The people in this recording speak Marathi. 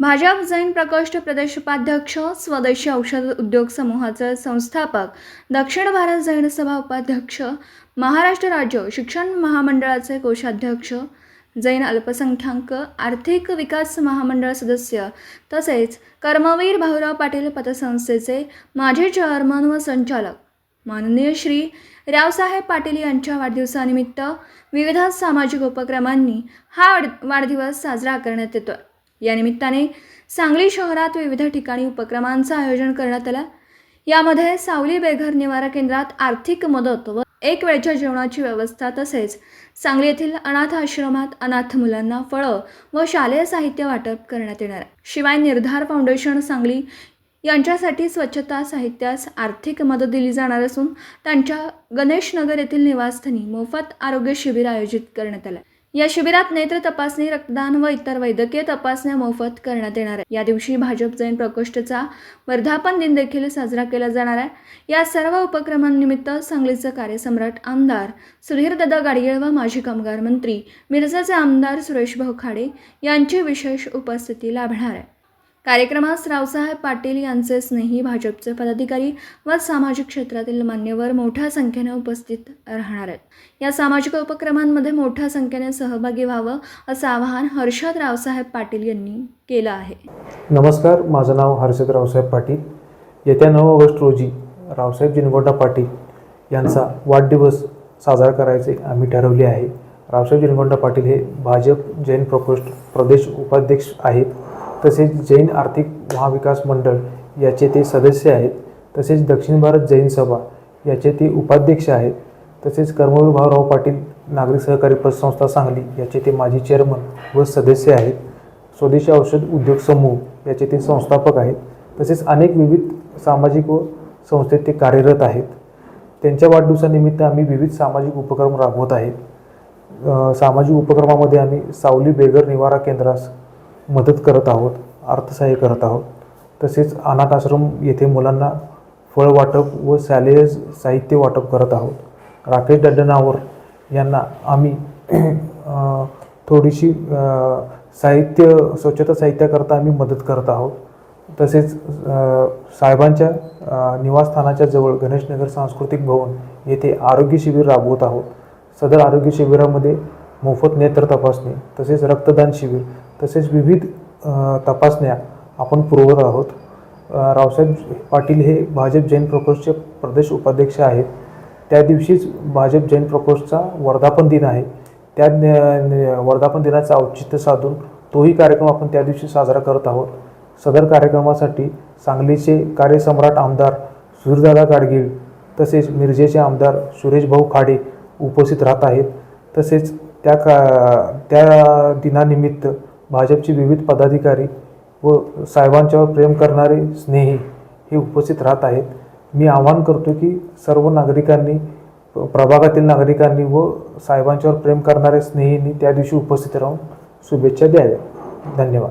भाजप जैन प्रकोष्ठ प्रदेश उपाध्यक्ष स्वदेशी औषध उद्योग समूहाचे संस्थापक दक्षिण भारत जैन सभा उपाध्यक्ष महाराष्ट्र राज्य शिक्षण महामंडळाचे कोषाध्यक्ष जैन अल्पसंख्याक आर्थिक विकास महामंडळ सदस्य तसेच कर्मवीर भाऊराव पाटील पतसंस्थेचे माजी चेअरमन व संचालक. माननीय श्री रावसाहेब पाटील यांच्या वाढदिवसानिमित्त विविध सामाजिक उपक्रमांनी हा वाढ- वाढदिवस साजरा करण्यात येतो या निमित्ताने सांगली शहरात विविध ठिकाणी उपक्रमांचं आयोजन करण्यात आलं. यामध्ये सावली बेघर निवारा केंद्रात आर्थिक मदत व एक वेळच्या जेवणाची व्यवस्था तसेच सांगली येथील अनाथ आश्रमात अनाथ मुलांना फळं व शालेय साहित्य वाटप करण्यात येणार. आहे शिवाय निर्धार फाउंडेशन सांगली यांच्यासाठी स्वच्छता साहित्यास आर्थिक मदत दिली जाणार असून त्यांच्या गणेशनगर येथील निवासस्थानी मोफत आरोग्य शिबिर आयोजित करण्यात आलं. या शिबिरात नेत्र तपासणी रक्तदान व इतर वैद्यकीय तपासण्या मोफत करण्यात येणार आहे. या दिवशी भाजप जैन प्रकोष्ठचा वर्धापन दिन देखील साजरा केला जाणार आहे. या सर्व उपक्रमांनिमित्त सांगलीचे कार्यसम्राट आमदार सुधीरदादा गाडगीळ व माजी कामगार मंत्री मिरजाचे आमदार सुरेश भाऊ खाडे यांची विशेष उपस्थिती लाभणार आहे. कार्यक्रमास रावसाहेब पाटील यांचे स्नेही भाजपचे पदाधिकारी व सामाजिक क्षेत्रातील मान्यवर मोठ्या संख्येने उपस्थित राहणार आहेत. या सामाजिक उपक्रमांमध्ये मोठ्या संख्येने सहभागी व्हावं असं आवाहन हर्षद रावसाहेब पाटील यांनी केलं आहे. नमस्कार माझं नाव हर्षद रावसाहेब पाटील. येत्या नऊ ऑगस्ट रोजी रावसाहेब जिनगोंडा पाटील यांचा वाढदिवस साजरा करायचे आम्ही ठरवले आहे. रावसाहेब जिनगोंडा पाटील हे भाजप जैन प्रकोष्ठ प्रदेश उपाध्यक्ष आहेत. तसेच जैन आर्थिक महाविकास मंडळ याचे ते सदस्य आहेत. तसेच दक्षिण भारत जैन सभा याचे ते उपाध्यक्ष आहेत. तसेच कर्मवीर भाऊराव पाटील नागरिक सहकारी पतसंस्था सांगली याचे ते माजी चेअरमन व सदस्य आहेत. स्वदेशी औषध उद्योग समूह याचे ते संस्थापक आहेत. तसेच अनेक विविध सामाजिक व संस्थेत ते कार्यरत आहेत. त्यांच्या वाढदिवसानिमित्त आम्ही विविध सामाजिक उपक्रम राबवत आहेत. सामाजिक उपक्रमामध्ये आम्ही सावली बेघर निवारा केंद्रास मदत करत आहोत अर्थसहाय्य करत आहोत. तसेच अनाथ आश्रम येथे मुलांना फळ वाटप व शालेय साहित्य वाटप करत आहोत. राकेश दड्डनावर यांना आम्ही थोडीशी साहित्य स्वच्छता साहित्याकरता आम्ही मदत करत आहोत. तसेच साहेबांच्या निवासस्थानाच्या जवळ गणेशनगर सांस्कृतिक भवन येथे आरोग्य शिबिर राबवत आहोत. सदर आरोग्य शिबिरामध्ये मोफत नेत्र तपासणी तसेच रक्तदान शिबिर तसेच विविध तपासण्या आपण पुरवत आहोत. रावसाहेब पाटील हे भाजप जैन प्रकोष्ठचे प्रदेश उपाध्यक्ष आहेत. त्या दिवशीच भाजप जैन प्रकोष्ठचा वर्धापन दिन आहे. त्या वर्धापन दिनाचं औचित्य साधून तोही कार्यक्रम आपण त्या दिवशी साजरा करत आहोत. सदर कार्यक्रमासाठी सांगलीचे कार्यसम्राट आमदार सुधीरदादा गाडगीळ तसेच मिरजेचे आमदार सुरेशभाऊ खाडे उपस्थित राहत आहेत. तसेच त्या का त्या दिनानिमित्त भाजपचे विविध पदाधिकारी व साहेबांच्यावर प्रेम करणारे स्नेही हे उपस्थित राहत आहेत. मी आवाहन करतो की सर्व नागरिकांनी प्रभागातील नागरिकांनी व साहेबांच्यावर प्रेम करणाऱ्या स्नेहींनी त्या दिवशी उपस्थित राहून शुभेच्छा द्याव्या. धन्यवाद.